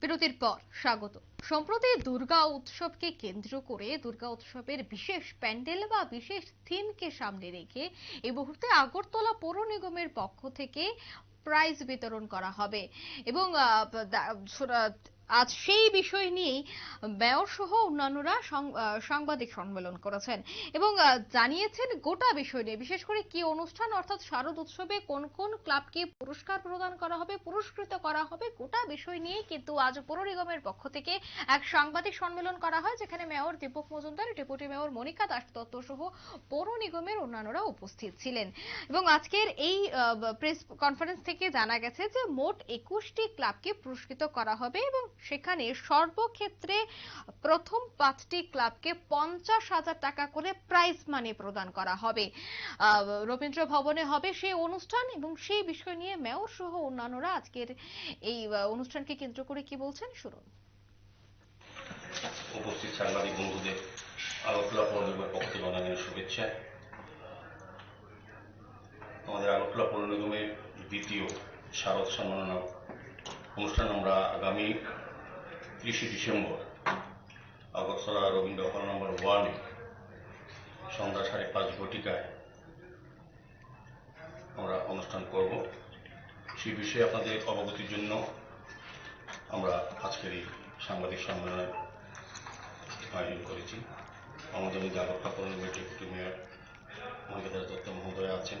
বিরতির পর স্বাগত। সম্প্রতি দুর্গা উৎসবকে কেন্দ্র করে দুর্গা উৎসবের বিশেষ প্যান্ডেল বা বিশেষ থিমকে সামনে রেখে এই মুহূর্তে আগরতলা পৌর নিগমের পক্ষ থেকে প্রাইজ বিতরণ করা হবে। এবং আজ সেই বিষয় নিয়েই মেয়র সহ অন্যান্যরা সাংবাদিক সম্মেলন করেছেন এবং জানিয়েছেন গোটা বিষয় নিয়ে, বিশেষ করে কি অনুষ্ঠান, অর্থাৎ শারদ উৎসবে কোন কোন ক্লাবকে পুরস্কার প্রদান করা হবে, পুরস্কৃত করা হবে, গোটা বিষয় নিয়ে কিন্তু আজ পৌর নিগমের পক্ষ থেকে এক সাংবাদিক সম্মেলন করা হয়, যেখানে mayor Dipak Majumdar, deputy mayor Monika Das Dutta সহ পৌর নিগমের অন্যান্যরা উপস্থিত ছিলেন। এবং আজকের এই প্রেস কনফারেন্স থেকে জানা গেছে যে মোট একুশটি ক্লাবকে পুরস্কৃত করা হবে এবং সেখানে সর্বক্ষেত্রে প্রথম পাঁচটি ক্লাবকে পঞ্চাশ হাজার টাকা করে প্রাইজ মানি প্রদান করা হবে। রবীন্দ্র ভবনে হবে সেই অনুষ্ঠান এবং সেই বিষয় নিয়ে মেয়র সহ অন্যান্যরা আজকের এই অনুষ্ঠানকে কেন্দ্র করে কি বলছেন শুনুন। উপস্থিত সাংবাদিক বন্ধুদের আগরতলা পৌর নিগমের পক্ষ থেকে অনেক শুভেচ্ছা। আমাদের আগরতলা পৌর নিগমের দ্বিতীয় শারদ সম্মাননা অনুষ্ঠান আমরা আগামী ত্রিশে ডিসেম্বর আগরতলা রবীন্দ্র হল নম্বর ওয়ানে সন্ধ্যা সাড়ে পাঁচ ঘটিকায় আমরা অনুষ্ঠান করব। সেই বিষয়ে আপনাদের অবগতির জন্য আমরা আজকের এই সাংবাদিক সম্মেলনের আয়োজন করেছি। আমাদের মধ্যে আগরতলা পৌর মেয়র মহিলা দত্ত মহোদয় আছেন।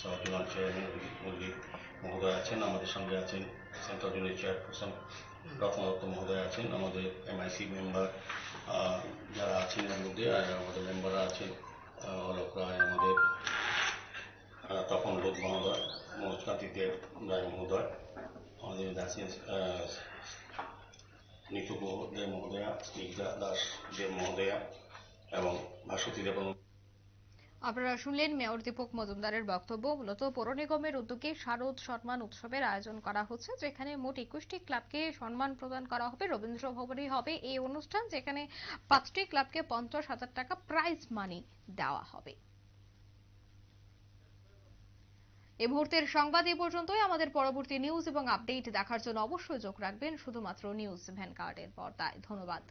সহজমান চেয়ারম্যান মল্লিক মহোদয় আছেন, আমাদের সঙ্গে আছেন সেন্ট্রাল জোনের চেয়ারপারসন রত্না দত্ত মহোদয় আছেন, আমাদের এমআইসি মেম্বার যারা আছেন এর মধ্যে আর আমাদের মেম্বাররা আছেন অলোক রায় আমাদের তপন লোক মহোদয় মনোজকান্তি দেব রায় মহোদয়, আমাদের আছেন নিতু দেব মহোদয়া, স্নিগ্ধা দাস দেব মহোদয়া এবং ভাস্বতী দেব আপনারা শুনলেন মেয়র দীপক মজুমদারের বক্তব্য। মূলত পৌর নিগমের উদ্যোগে শারদ সম্মান উৎসবের আয়োজন করা হচ্ছে, যেখানে মোট একুশটি ক্লাবকে সম্মান প্রদান করা হবে। রবীন্দ্র ভবনে হবে এই অনুষ্ঠান, যেখানে পাঁচটি ক্লাবকে পঞ্চাশ হাজার টাকা প্রাইজ মানি দেওয়া হবে। এই মুহূর্তের সংবাদ এই পর্যন্তই। আমাদের পরবর্তী নিউজ এবং আপডেট দেখার জন্য অবশ্যই চোখ রাখবেন। শুধুমাত্র নিউজ ভ্যানকার্ডের পর্দায়। ধন্যবাদ।